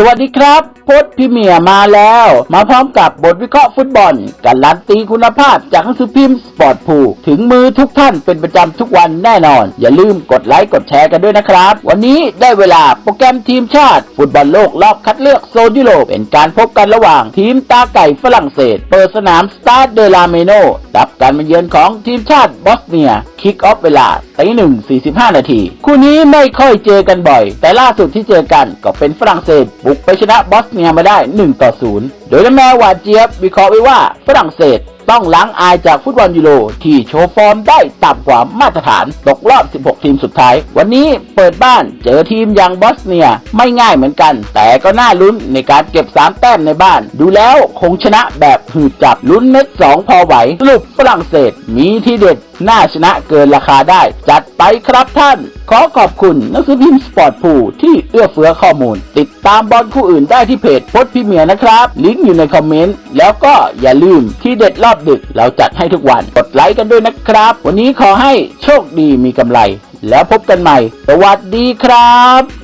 สวัสดีครับพจน์พิเมียมาแล้ว มาพร้อมกับบทวิเคราะห์ฟุตบอลการันตีคุณภาพจากหนังสือพิมพ์สปอร์ตพูถึงมือทุกท่านเป็นประจำทุกวันแน่นอน อย่าลืมกดไลค์กดแชร์กันด้วยนะครับ วันนี้ได้เวลาโปรแกรมทีมชาติ ฟุตบอลโลกรอบคัดเลือกโซนยุโรปเป็นการพบกันระหว่างทีมตาไก่ฝรั่งเศส เปิดสนามสตาร์เดลาเมโนรับการมาเยือนของทีมชาติบอสเนียคิกออฟเวลาตีหนึ่งสี่สิบห้านาทีคู่นี้ไม่ค่อยเจอกันบ่อย แต่ล่าสุดที่เจอกันก็เป็นฝรั่งเศสบุกไปชนะบอสเนียมาได้ 1 ต่อ 0 โดยน้ำแมวหวานเจี๊ยบวิเคราะห์ไว้ว่าฝรั่งเศส ต้องล้างอายจากฟุตบอลยูโรที่โชว์ฟอร์มได้ต่ำกว่ามาตรฐานตกรอบ 16 ทีมสุดท้าย วันนี้เปิดบ้านเจอทีมอย่างบอสเนียไม่ง่ายเหมือนกัน แต่ก็น่าลุ้นในการเก็บ 3 แต้มในบ้าน ดูแล้วคงชนะแบบหืดจับลุ้นเม็ด 2 พอไหวสรุปฝรั่งเศสมีที่เด็ดน่าชนะเกินราคาได้ จัดไปครับท่าน ขอขอบคุณนังสือพิมพ์สปอร์ตพูที่เอื้อเฟื้อข้อมูล ติดตามบอลคู่อื่นได้ที่เพจพจน์พิเมียนะครับ ลิงก์อยู่ในคอมเมนต์แล้วก็อย่าลืมที่เด็ดรอบอบดึกเราจัดให้ทุกวันกดไลค์กันด้วยนะครับ วันนี้ขอให้โชคดีมีกำไร แล้วพบกันใหม่ สวัสดีครับ